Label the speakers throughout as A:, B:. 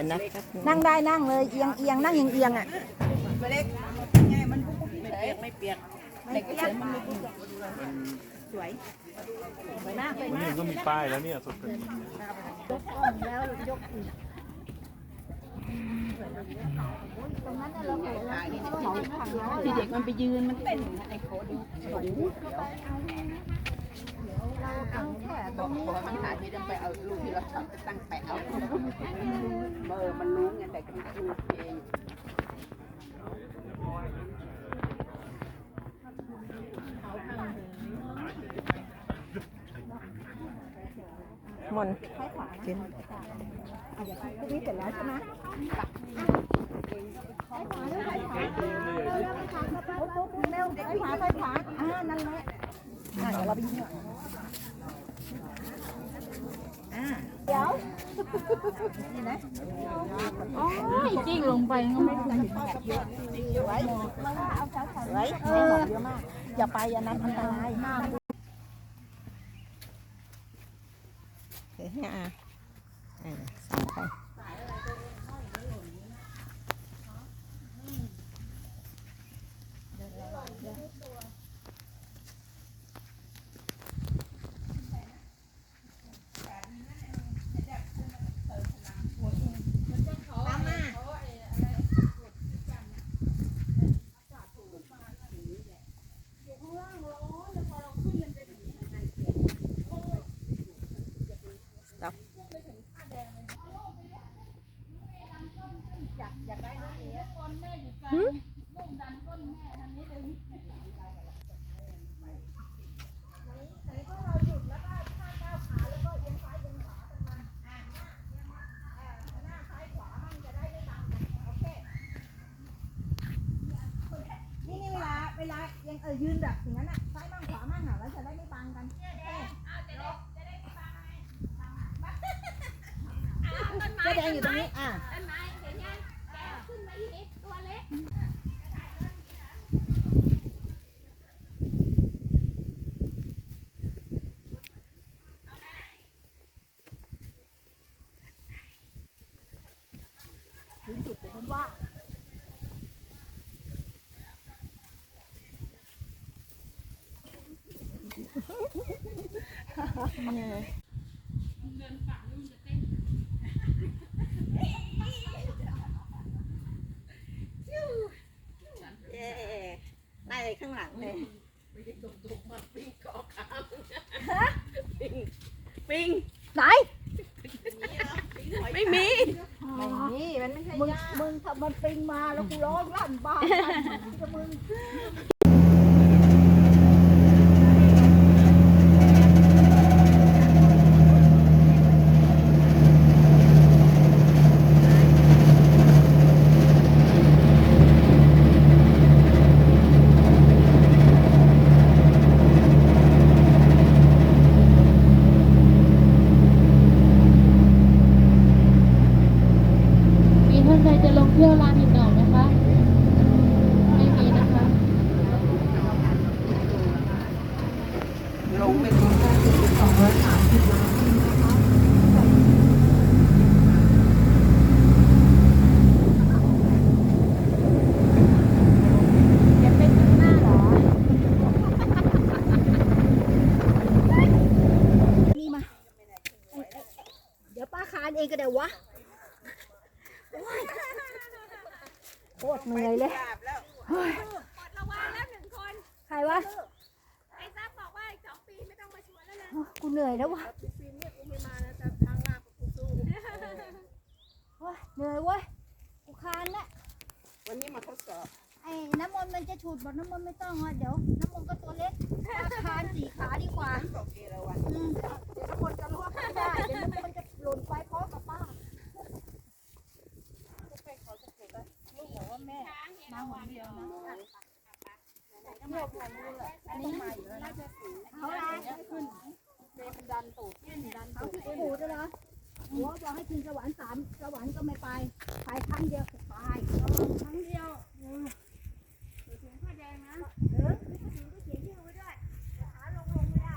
A: ัน
B: นะ
A: นั่
C: งได้นั่ง
D: เลย
B: เอี
A: ยงเอี
B: ย
A: งนั่งเอีย
E: งเอียงอะไม่เล็
C: กไม่
A: เปียกไม่เปียก
B: ยกสวยไปหน้าไปหน้า
F: ก็มีป้ายแล้วเนี่ยสด
B: กันยกแล้วยกอีกที่
C: เด็กมันไปยืนมันเต้นไอ้โค
B: ดู
C: บอกว่ามันหาที่จะไปเอาลูกที่เราชอบจะตั้งแปะเอาเบอร์มันรู้ไงแต่ก็คือเอง
A: มน
B: กินพรุ่งนี้เสร็จแล้วใช่ไหมไปขวาไปขวาเร็ไปขวาไปขวาอ่านั่นแหละเดี๋ยเราไปยืะ อ๋
D: อจิ้งลงไปก็ไม่ถึง
B: ไว้เออย่าไปอย่านั้นอันตรายเฮ้ยอะ ยืนแบบอย่างนั้นอะซ้ายมั่งขวามั่งอะแล้วจะได้ไม่บังกันเสื้อแดงอยู่ตรงนี้อะ
D: ต้นไม้เห็นยังแกขึ้นมาอีกตัวเล็ก
B: ถึงจุดผมมันว่า เย้ได้เลยข้างหลังเลย
C: ปิง
B: ไหน
C: ไม่มี
B: นี่มันไม่ใช่มึงมึงทำมันปิงมาแล้วกูร้องลั่นบ้านลั่นจะมึง
D: มีท่านใดจะลงเที่ยวลานหินหนองไหมคะ ไม่มีนะคะ
C: ลงไม่รู้
B: จะเป็นข้างหน้าเหรอ นี่มาเอ้ยเอ้ยเดี๋ยวป้าคานเอง ก็ได้วะโอ้ยโคตรเหนื่อยเลย
D: หมดระวางแล้วหนึ่งคน
B: ใครวะ
D: ไอ้ซักบอกว่าอีกสองปีไม่ต้องมาชวนแล้วนะ
B: โอ้ยกูเหนื่อยแล้ววะ
C: ฟิล์มเนี่ยกูไม่มานะแต่ทางลาบกูสู้
B: โอ้ยเหนื่อยเว้ยกูคานละ
C: วันนี้มาทดสอบ
B: ไอ้น้ำมนต์มันจะฉุดบอกน้ำมนต์ไม่ต้องอะเดี๋ยวน้ำมนต์ก็ตัวเล็กป้าคานสี่ขาดีกว่า
C: ตกเอราวัน
B: อืมเดี๋ยวน้ำมนต์จะล่วงไม่ได้เดี๋ยวน้ำมนต์จะหล่นไปพร้อมกับป้าแม่
D: มาหัวเดียวนะ
C: ไหนก็ไม่
B: ร
D: ู้แหละ
B: อันนี้เอาอะไรขึ้วนดันตูดขึ้นเป็นดันตูดขึ้นตูดเหรอหัวบอกให้ขึ้นสวรรค์สามสวรรค์ก็ไม่ไปไปครั้งเดียวตายครั้งเดียวเออถึงผ้าแดงนะเออถึงก็เขียนที่เอาไว้ด้วยขาลงลงไม่ได้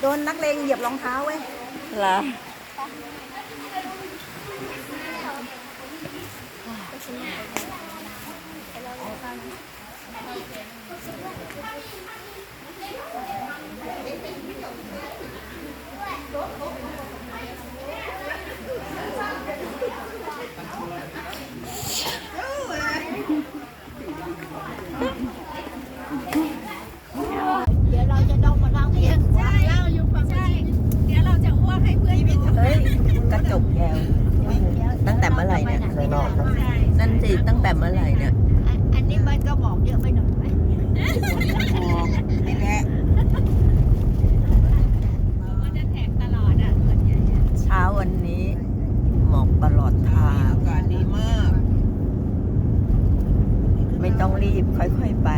B: โดนนักเล งเหยียบรองเท้าเว้ยเหรอเดี๋ยวเราจะต้องมานั่งเอง
D: ใช่เราอยู่ฝั่งใช่ เดี๋ยวเราจะอ้วกให้เพื่อนชีวิต
F: เฮ้ยกระจกแก้ว ตั้งแต่เมื่อไหร่เนี่ย
B: ไม่ได้
F: นั่นสิตั้งแต่เมื่อไหร่เนี่ย
B: อันนี้มันก็บอกเยอะไปหน่อยไหม
C: นี่แหละ
D: มันจะแท็กตลอดอะส่วนใหญ่อะ
F: เช้าวันนี้ หมอกตลอดทาง
C: อากาศดีมาก
F: ไม่ต้องรีบค่อยๆไป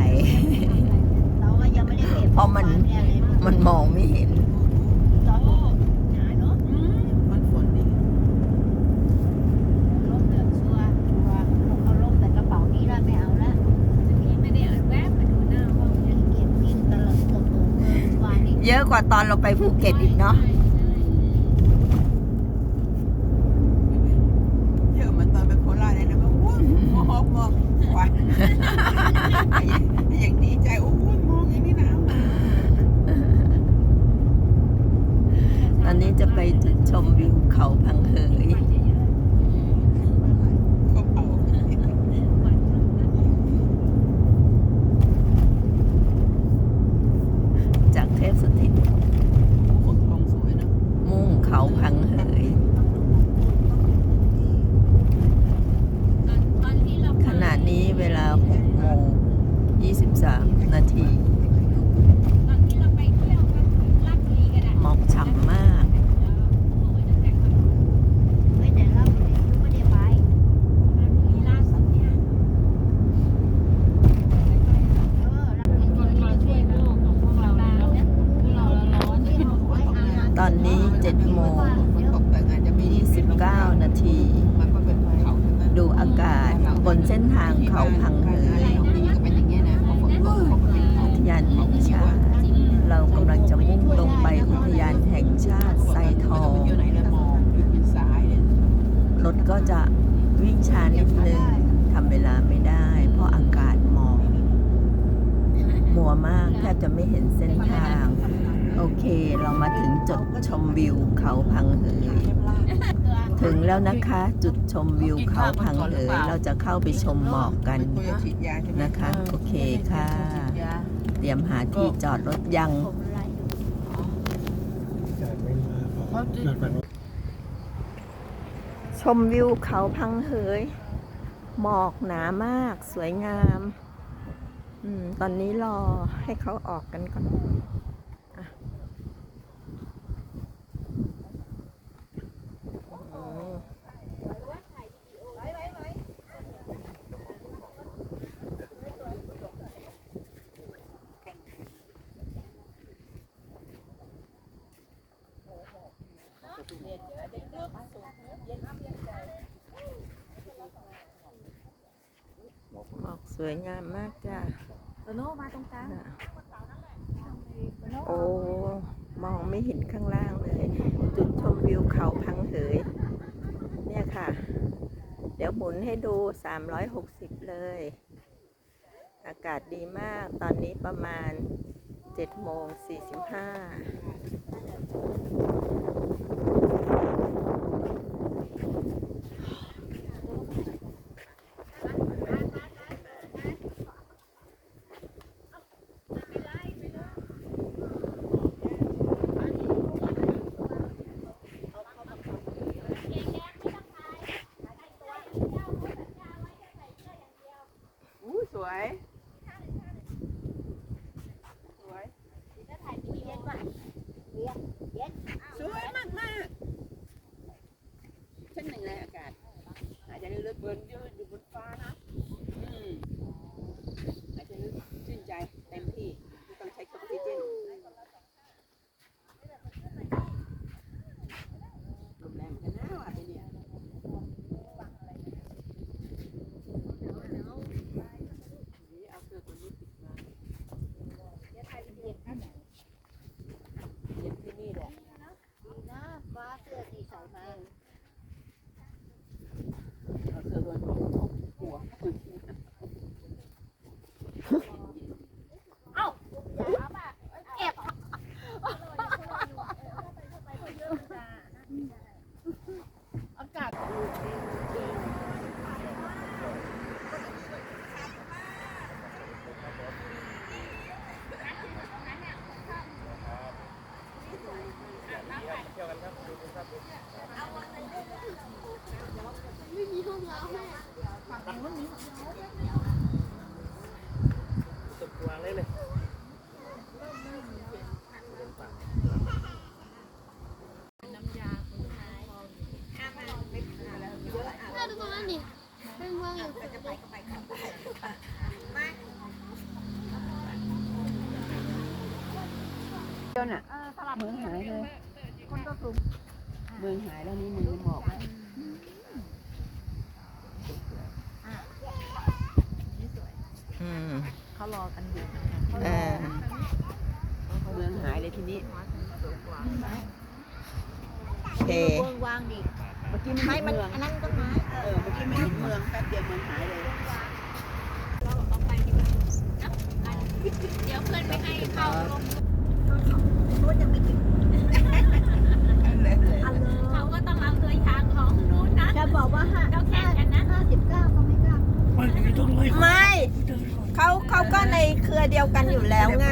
F: เยอะกว่าตอนเราไปภูเก็ตอีกเนาะ
C: เยอะเหมือนตอนไปโคราชเลยนะก็ว้าวมองมองควันอย่างดีใจโอ้ยมองอย่างนี้นะ
F: ตอนนี้จะไปชมวิวเขาพังเหย
C: เขาเผา
F: จากเทพสถิต
C: ฝนทองสวยนะ
F: มุ่งเขาพังเหย ขณะนี้เวลา6โมง23 นาที หมอกฉ่ำมาก ตอนนี้7โมง
C: ฝนตกแต่งานจะมี
F: 29 นาที
C: มันก็เป็นภูเขาทั้งนั้น
F: ดูอากาศบนเส้นทางเขาพังเหย
C: นี่ก็เป็นอย่างเงี้ยนะพอฝนตกเขาก็เป็นเขา
F: อุทยานแห่งชาติ เรากำลังจะมุ่งตรงไปอุทยานแห่งชาติไซทอง
C: อยู่ไหนเลยมองอยู่เป็นสายเนี่ย
F: รถก็จะวิ่งช้านิดนึงทำเวลาไม่ได้ เพราะอากาศหมอกมัวมากแทบจะไม่เห็นเส้นทาง โอเค เรามาถึงจุด ชมวิวเขาพังเหยถึงแล้วนะคะ จุดชมวิวเขาพังเหยเราจะเข้าไปชมหมอกกันนะคะ โอเคค่ะ เตรียมหาที่จอดรถยังชมวิวเขาพังเหย หมอกหนามากสวยงามอืมตอนนี้รอให้เขาออกกันก่อนอะอืมหมอกสวย งามมากจ้ะ
B: โน่มาตรงกลาง
F: น่ะโอ้ มองไม่เห็นข้างล่างเลย จุดชมวิวเขาพังเหย เนี่ยค่ะ เดี๋ยวหมุนให้ดู 360 เลย อากาศดีมาก ตอนนี้ประมาณ7โมง45
C: อู้สวย สวย สวยมากมากชั้นหนึ่งเลยอากาศ อาจจะลึกเบินเย อะอยู่บนฟ้านะ อืมอาจจะลึกชื่นใจเต็มที่ไม่ต้องใช้ออกซิเจนลมแรงเหมือนกันนะว่าไปเนี่ย นี่เอาเสื้อตัวนี้ติดมาเย็นที่นี่แหละ
B: ฟ้าเสื้อสีใสมา
C: เอาเสื้อตัวนี้กลัว เจ้าน่ะเมืองหายเลยเมืองหายแล้วนี่เมืองหมอกแล้ว
F: อืม
A: เขารอกันอยู่
F: เออ
A: เขา
B: เมืองหายเลยทีนี้
C: โอเค
G: เมืองวางดิ
B: เมื่อกี้มัน
G: ไม่
B: เห็น
G: มัน
B: เมือง
G: อันนั้นต้นไม้
B: เออเมื่อกี้ไม่เห็นเมืองแป๊บเดียวเมืองหายเลย
G: เดี๋ยวเพื่อนไม่ให้เข้าลงนู้นยังไม่ถึงเขาก็ต้องเอาตัวอย่างของนู้นนะจะบอกว่าห้าเราแข่งกันนะห้าสิบเก้าก็ไม่กล้า
C: ไม่ เขาเขาก็ในเครือเดียวกันอยู่แล้วไง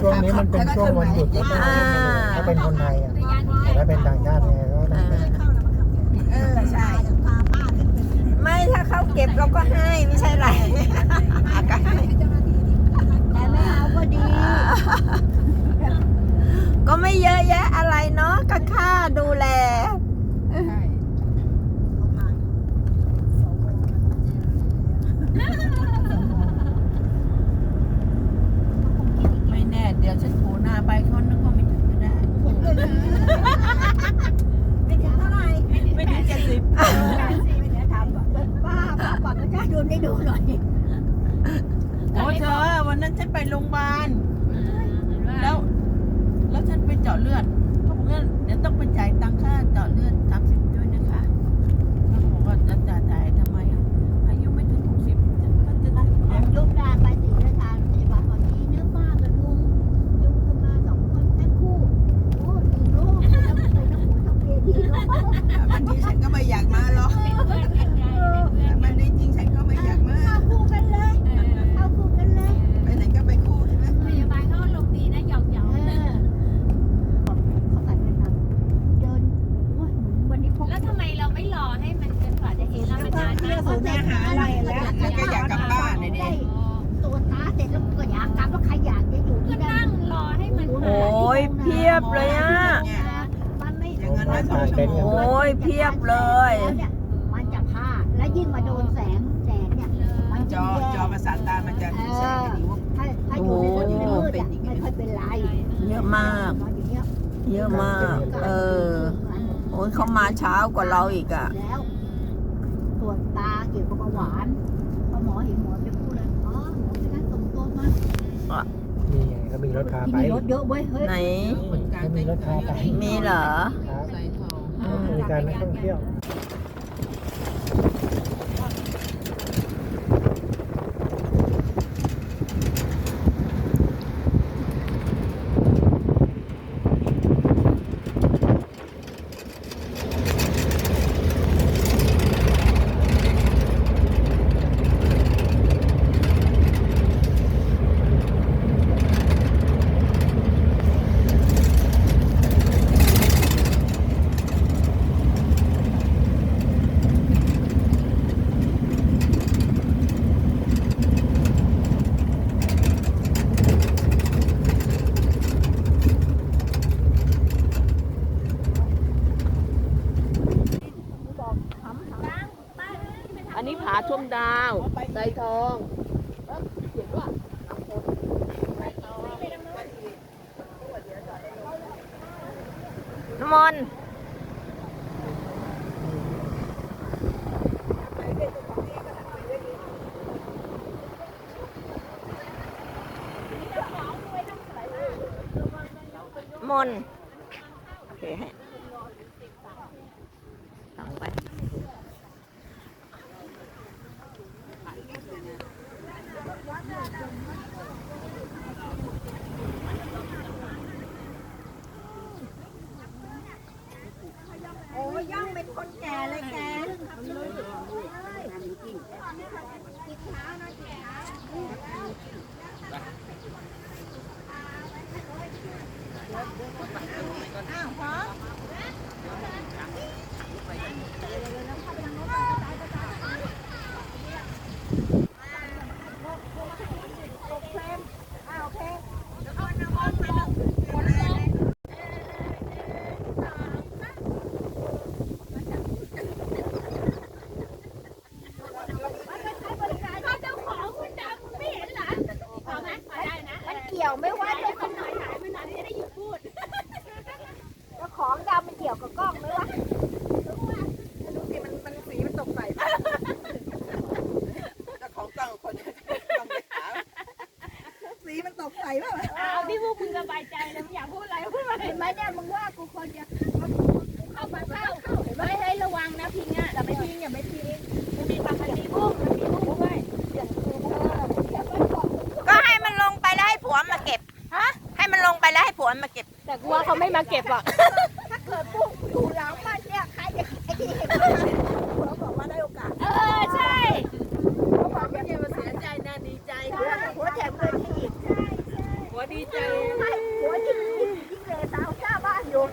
H: ช่วงนี้มันเป็นช่วงวันหยุดก็ต้อง
C: อ่า
H: ถ้าเป็นคนไทยอะแต่ถ้าเป็นต่างชาติเนี่ยก็ต้องเป็น
C: เออใช่ ไม่ถ้าเขาเก็บเราก็ให้ไม่ใช่ไรก็ให้
G: แต่ไม่เอาก็ดี
C: ก็ไม่เยอะแยะอะไรเนาะก็ค่าดูแล ไม่แน่ เดี๋ยวฉันถูหน้าไปเขานึกว่าไม่ถึงก็ได้
G: ไม่ถึงเท่าไหร่
C: ไม่ถึงเจ็ดสิบ
G: ถามป้าป้าปักก็จะดูได้ดูหน่อย
C: โอ้เธอ วันนั้นฉันไปโรงพยาบาล แล้ว แล้วฉันไปเจาะเลือดเขาบอกว่าเดี๋ยวต้องไปจ่ายตังค่าเจาะเลือดสามสิบด้วยนะคะเขาบอกว่าจะจ่ายจ่ายทำไมอะ อายุไม่ถึงหกสิบฉันก็จะได้
G: ลูกดาไปสีราชาพยาบาลตอนนี้เนื้อป้ากับลุงลุงขึ้นมาสองคนแค่คู่โอ้ดีลูกแล้วเคยต้องพูดทำเบียดีลูก
C: วันนี้ฉันก็ไม่อยากมาหรอกแต่วันนี้จริงฉันก็ไม่อยากมา
G: เข้าคู่กันเลยเข้าคู่กันเลย
C: ไปไหนก็ไปคู่ใช่ไหม
G: พยาบาลเขาลงดีนะหยอกหยอกเขาใส่ไปทำเดินโอ้ยวันนี้พก
D: แล้วทำไมเราไม่รอให้มันจนกว่าจะเห็นแล้วมันนานมาก
G: เขาจะหาอะไร แล้ว
C: ฉันก็อยากกลับบ้านเลยดิ
G: ตัวตาเสร็จแล้วก็อยากกลับแล้วใครอยากจะอยู่
D: ก็
G: ที่นั่
D: นั่
G: น
D: งรอให้มัน
C: โอ้ยเพียบเลยอะ
G: มันไม่
C: อย่างนั้นไม่สองชั่วโมงโอ้ยเพียบเลย
G: มันจะพลาดและยิ่งมาโดนแสงแดดเนี่ยมัน
C: จ
G: จะ
C: อ
G: แย่
C: จอประสาทตามันจะแสงกันอยู่
G: ถ้าถ้าอยู่ในที่มืดอะไม่ค่อยเป็นไร
C: เยอะมาก
G: นอนอย่างเงี้ย
C: เยอะมาก เออโอ้ยเขามาเช้ากว่าเราอีกอะ
G: แล้วตรวจตาเกี่ยวกับเบาหวานพอหมอเห็นหมอจะพูดเลยอ๋อหมอเป็นนักส่งตัวมา
H: นี่ไงก็มีรถพา
G: ที่
H: ไป
G: นี่รถเยอะเว้ยเฮ้ย
C: ไหน
H: ก็มีรถพาไป
C: มีเหรอ
H: ครับ
I: ใส่ทอง
H: บริการนักท่องเที่ยว
B: อันนี้ผาชมดาวไซทองเขียนว่า
C: อนต์มนต์โอเคให้สั่งไป
G: โอ้ยย่างเป็นคนแก่เลยแก
D: เจ้าของคุณดำไม่เห็นเหรอพอไหมพอได้นะ
G: มันเกี่ยวไม่ว่าจะ
D: คนหน่อยหายไปนานจะได้หยุดพูด
G: เจ้าของดำมันเกี่ยวกับกล้องไหมวะ
C: เจ้าของกล้องคนต้องไปถามสีมันตกใส่ป่ะ
D: เอาที่พวกมึงก
B: มึงว่ากูคนเดียวเอาไปเข้าไม่ให้ระวังนะพิงอะอย่าไปพิงอย่าไปพิงมันมีมันมีพุ่งมันมีพุ่งด้วยอย่างคือเอออย่าไปเกาะ
F: ก็ให้มันลงไปแล้วให้ผัวมาเก็บ ฮะ ให้มันล แล้วให้ผัวมาเก็บ
B: แต่กูว่าเขาไม่มาเก็บหรอกดปุ๊บอยู่หลังบ้านเนี่ยใครจะใครที่เห็นผัวบอกว่าได้โอกาสเออใช่เขาบอกว่าอย่ามาเสียใจนะดีใจผัวแถมเงินให้อีก
C: หัวดีใจ
B: ไม่ผัวยิ่งยิ่งยิ่งเลยสาวเจ้าบ้านอยู่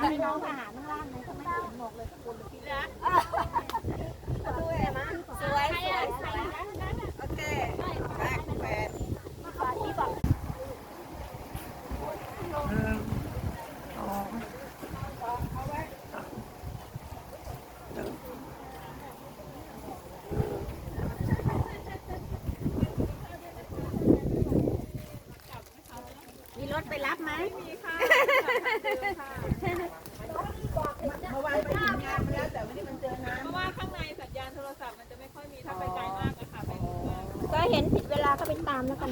B: ไม่น้องทหารข้างล่างเลยทำไมถึงหมกเลยตะโกนเลยพี่รักดูเห็นไหมสวยสวยสวยโอเคแบกแฟนที่บอก มีรถไปรับไหม
C: เมื่อวานไปกินงานมาแล้วแต่วันนี้มันเจอน้ำเพราะว่าข้างในสัญญาณโทรศัพท์มันจะไม่ค่อยมีถ้าไปไกลมากอะค่ะไปเมือง
B: ก็เห็นผิดเวลาก็ไปตามแล้วกัน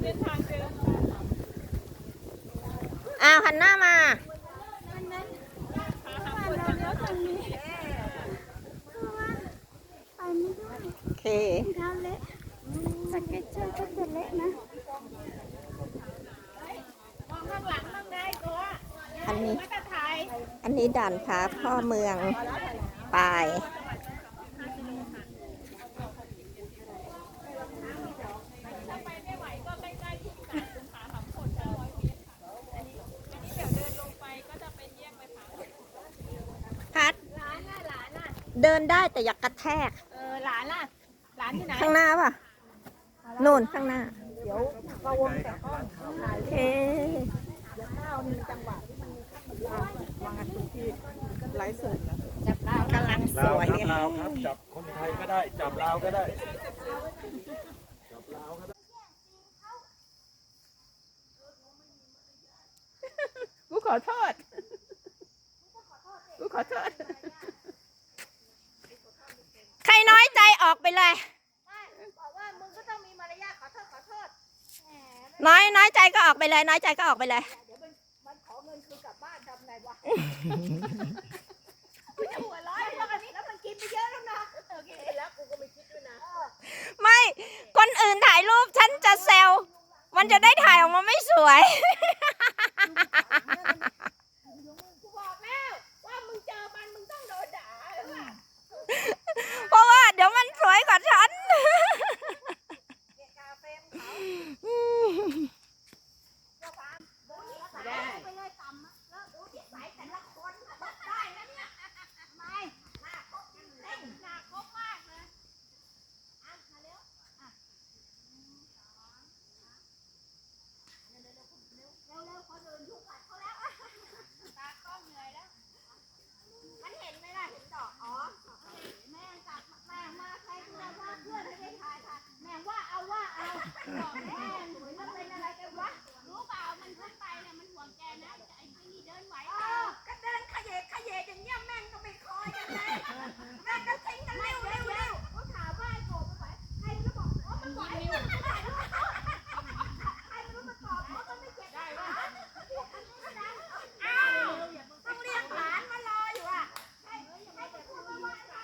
C: เส้นทางเจอ
F: อ้าวหันหน้ามาโอเค
B: สเก็ตเชอร์ก็จะเละนะ
F: อันนี้ อันนี้ด่านค้าพ่อเมืองปลาย ดินได้แต่อย่ากระแทก
B: เออหลานล่ะหลานที่ไหน
F: ข้างหน้าป่ะนู่นข้างหน้า
B: เดี๋ยวกระวงแต่ก้อน
F: โอเค
B: ข้าวมีจังหวะที่มันมีข้าวมันยาววางทุกที่
C: ไลฟ์สด
B: จับได้
F: กำลังส
H: ลาว
F: วย
H: ครับลาวครับจับคนไทยก็ได้ จับลาวก็ได้
C: กูขอโทษกูขอโทษ
F: ใครน้ อยใจออกไปเลย
B: บอกว่ามึงก็ต้องมีมารยาทขอโทษขอโทษแหม
F: น้อยน้อยใจก็ออกไปเลย น้อยใจก็ออกไปเลย
B: เดี๋ยวมันมันขอเงินคืนกลับบ้านทำไงวะกูจะหัวร้อนแล้วมันแล้วมันกินไปเยอะแล้วนะโอเคแล้วกูก็ไม่คิดด้วยนะ
F: ไม่ คนอื่นถ่ายรูปฉันจะเซลมันจะได้ถ่ายออกมาไม่สวย
B: กูบอกแล้วว่ามึงเจอมันมึงต้องโดนด่าแล้วอะ
F: เพราะว่าเดี๋ยวมันสวยกว่าฉัน
B: เกะกาเฟรมเขาเจ้าฟาร์มดูนิสัยไปเลยต่ำอะแล้วดูนิสัยแต่ละคนอะได้นะเนี่ยทำไมหน้าครบจริงๆหน้าครบมากเลยอะมาเร็วอะหนึ่งสองสามเร็วเร็วเร็วเร็วเร็วเร็วคนอื่นยุ่งกัดเขาแล้วอะตากล้องเหนื่อยแล้ว มันเห็นไหมล่ะ เห็นดอก อ๋อ แม่งกลับแม่งมาใครเพื่อนว่าเพื่อนไม่ได้ถ่ายค่ะแม่งว่าเอาว่าเอาบอกแม่งมันเป็นอะไรกันวะ รู้เปล่า มันขึ้นไปเนี่ยมันห่วงแกนะไอ้ที่นี่เดินไหวเปล่าก็เดินขยเยขยเยอย่างเงี้ยแม่งก็ไม่คอยกันเลยแม่งก็ทิ้งกันเร็วเร็วเร็วเขาถามว่าไอ้โกบมันไหวใครมันก็บอกว่ามันไหวใครมันรู้มาตอบว่ามันไม่เจ็บได้วะอ้าวต้องเรียกหลานมารออยู่อะ ใครใครจะพูดว่าว่าใคร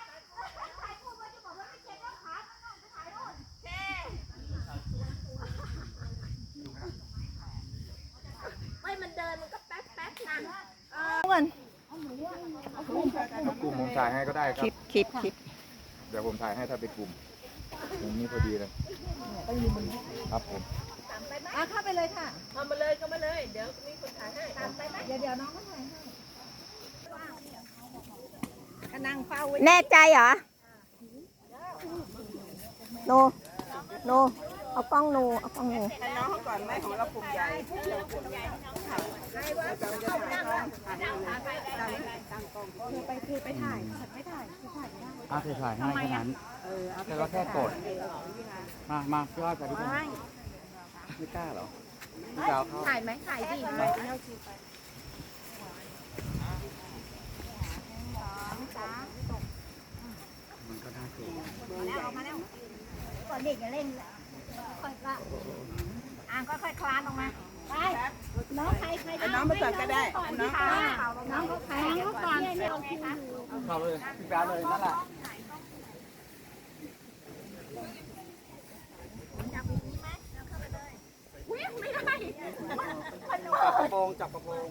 B: ใครพูดว่าจะบอกว่าไม่เจ็บก็ขาข้างนอกจะถ่ายรูปเท่ไม่มันเดินมันก็แป๊บแป๊บนะเออ
H: กลุ่มผม ถ่ายให้ก็ได้ค
F: ครับลิปคลิปคลิป
H: เดี๋ยวผมถ่ายให้ถ้าเป็นกลุ่มมุมนี้พอดีเลยครับผม
B: อะเข้าไปเลยค่ะ
C: เอามาเลยก็มาเลย เดี๋ยวมีคนถ่ายให้
B: ตามไปไหมเดี๋ยวเดี๋ยวน้องก็ถ่ายให้ก็นั่งเฝ้าไว้
F: แน่ใจเหรอโนโนเอากล้องโนเอากล้องโน
C: ให้น้องเขาก่อนไหมของเรากลุ่มใหญ่
B: ถ่ายไปคือไปถ่ายไปถ่ายไปถ่าย
E: อาเธอถ่ายให้แค่นั้นแต่ว่าแค่กด มามาพี่อ้อยไปดีกว่ไม่กล้าเหรอพี่าเข้า
B: ถ่ายไหมถ่ายดิ
E: มันก็น่ากลัว
B: ก่อนเด็กจะเล่นค่อยละอะก็ค่อยคลานออกมา น้องใครใครน้องไปก่อนก็ได้ น้องน้องเขาใครน้องเขาก่อนเนี่ยเอาคิวอยู่
E: เข้าเลยพี่แป๊เลยนั่นแหละจับกระโปรงจับกระโปรง